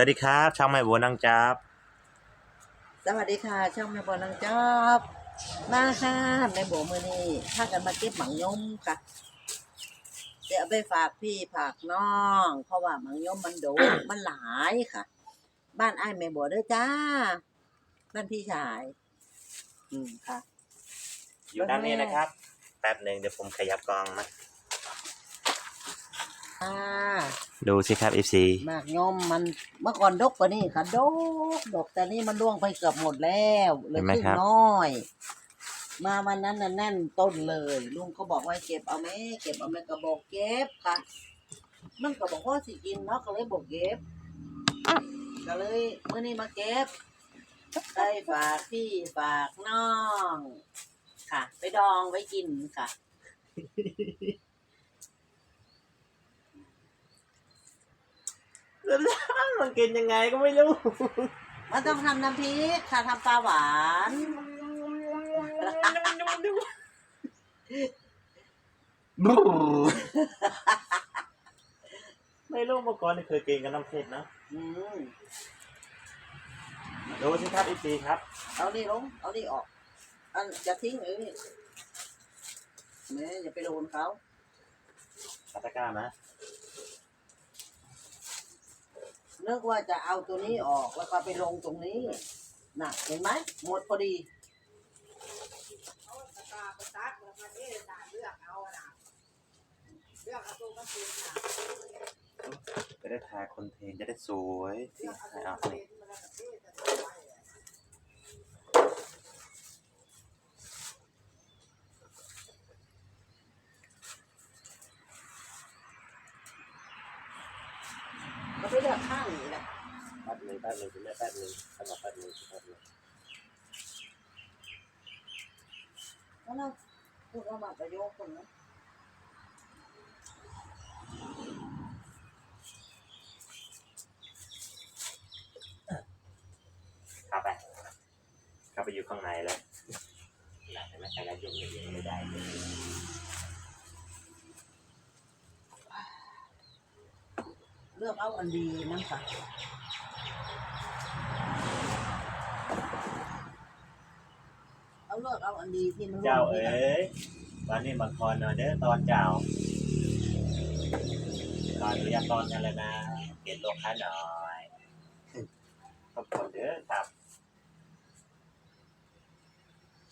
วัสดีครับ ช่องแม่บัวนางจับสวัสดีค่ะ ช่องแม่บัวนังจอบมาค่ะแม่บัวมือนี่ถ้ากันมาเก็บหมังยมค่ะจะเอาไปฝากพี่ฝากน้อง เพราะว่าหมังยมมันโดมันหลายค่ะ บ้านอ้ายแม่บัวเด้อจ้า บ้านพี่ชาย อืมค่ะ อยู่ด้านนี้นะครับ แป๊บหนึ่งเดี๋ยวผมขยับกล้องมาอ่า ดูสิครับ FC หมากยมมันเมื่อก่อนดกกว่านี่ค่ะดกดกแต่นี่มันร่วงไปเกือบหมดแล้วเหลือครึ่งน้อย มาวันนั้นน่ะแน่นต้นเลย ลุงก็บอกว่าเก็บเอาไหมเก็บเอาไหมก็บอกเก็บค่ะ มันก็บอกว่าสิกินเนาะก็เลยบอกเก็บก็เลยเมื่อนี้มาเก็บได้ฝากพี่ฝากน้อง ค่ะ ไปดองไว้กินค่ะ มันกินยังไงก็ไม่รู้ มันต้องทำน้ำพริกค่ะทำปลาหวาน ไม่รู้มาก่อนเคยกินกับน้ำเผ็ดนะอืมดูสิครับ FC ครับ เอานี่ลง เอานี่ออก อันจะทิ้งเออนี่แม่อย่าไปโดนเขาคาตาก้านะ นึกว่าจะเอาตัวนี้ออกแล้วก็ไปลงตรงนี้น่ะเห็นไหมหมดพอดีจะได้ถ่ายคอนเทนต์จะได้สวยถ่ายเอา สิก็ไปเลือกข้างนี้แหละแป๊บหนึ่งแป๊บหนึ่งคุณแม่แป๊บหนึ่งสำหรับแป๊บหนึ่งแป๊บหนึ่งแล้วเราพูดว่ามาประโยคคนนะเข้าไปเข้าไปอยู่ข้างในเลยหลังจากนั้นการยุ่งอย่างไม่ได้ เลยเลือกเอาอันดีนั่นค่ะเอาเลือกเอาอันดีที่มันเจ้าร่วงเอ๋ยวันนี้บางคนเนอะเด้อตอนเจ้าตอนเรียกตอนกันเลยนะเก็บโลกค้าหน่อยขอบคุณเด้อครับ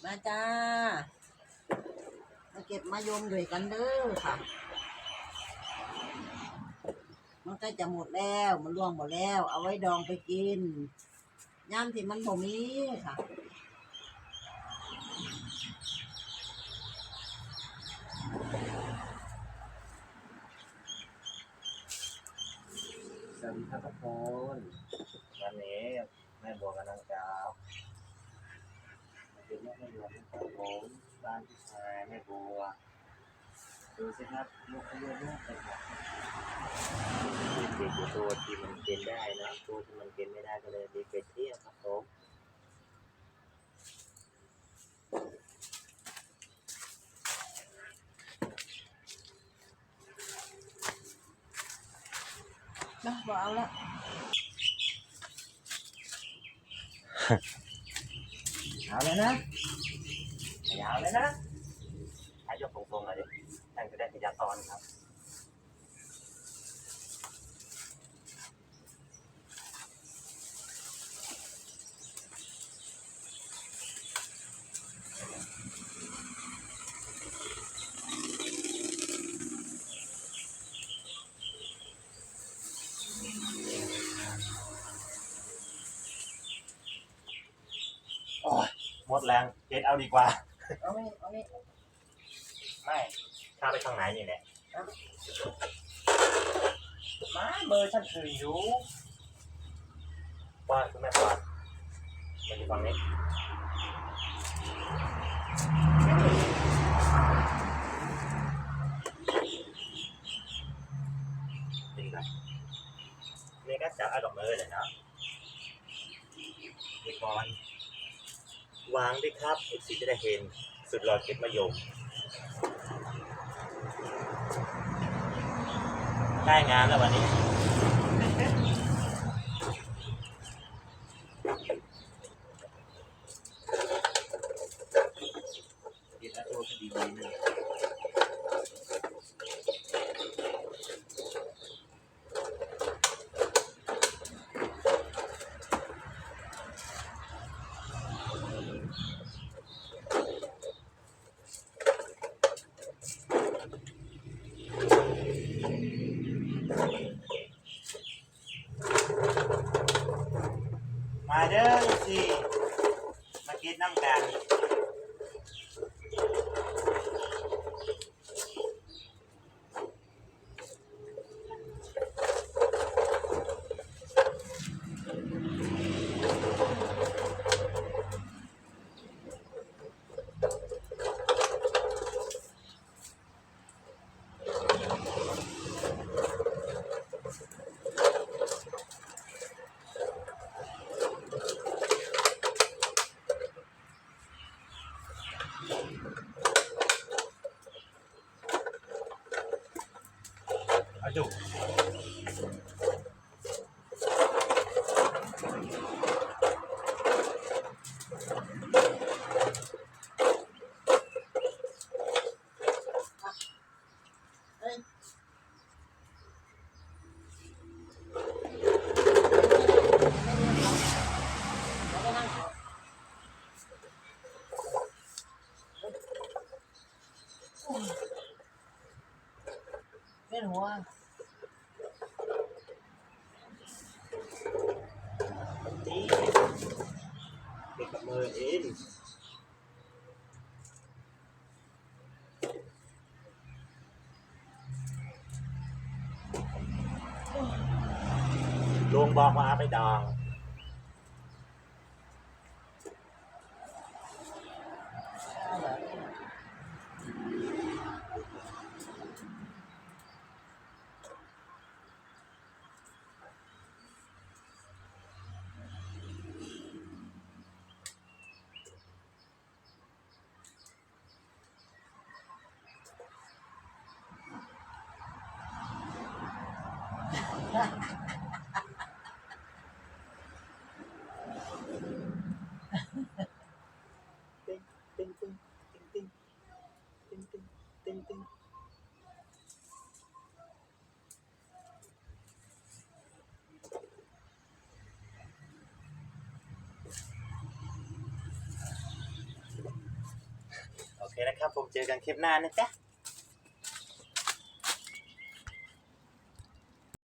มาจ้ามาเก็บมายมด้วยกันเด้อค่ะมัน ใกล้จะหมดแล้ว มันร่วงหมดแล้ว เอาไว้ดองไปกินย่ามที่มันบ่มีค่ะสวัสดีครับทุกคนวันนี้แม่บัวกับนางเจ้ามาเป็นแม่บัวของผมบ้านพี่ชายแม่บัวดูสิครับลูกเขาเยอะมากเลยครับ ด็กอยู่ตัวที่มันเกณฑ์ได้นะตัวที่มันเกณฑ์ไม่ได้ก็เลยเด็กไปเที่ยวครับผมนะบ่เอาละเอาเลยนะยาวเลยนะให้ยกตรงๆเลยดิท่านจะได้ขยับตอนครับ ดแรงเก็ตเอาดีกว่า เอานี่เอานี่ไม่ ข้าไปทางไหนนี่แหละมาเบอร์ฉันถืออยู่ว่าคุณแม่ปอนมันอยู่ฝั่งนี้นี่ครับนี่ก็จะเอาดอกมือเลยเนาะดีก่อน วางดิครับเอฟซีจะได้เห็น สุดหลอดเก็บมะยม ได้งานแล้ววันนี้ Arance. กับมือเองลุงบอกว่าไปดอง ติ๊งติ๊งติ๊งติ๊งติ๊งติ๊งติ๊งติ๊งโอเคนะครับ ผมเจอกันคลิปหน้านะจ๊ะ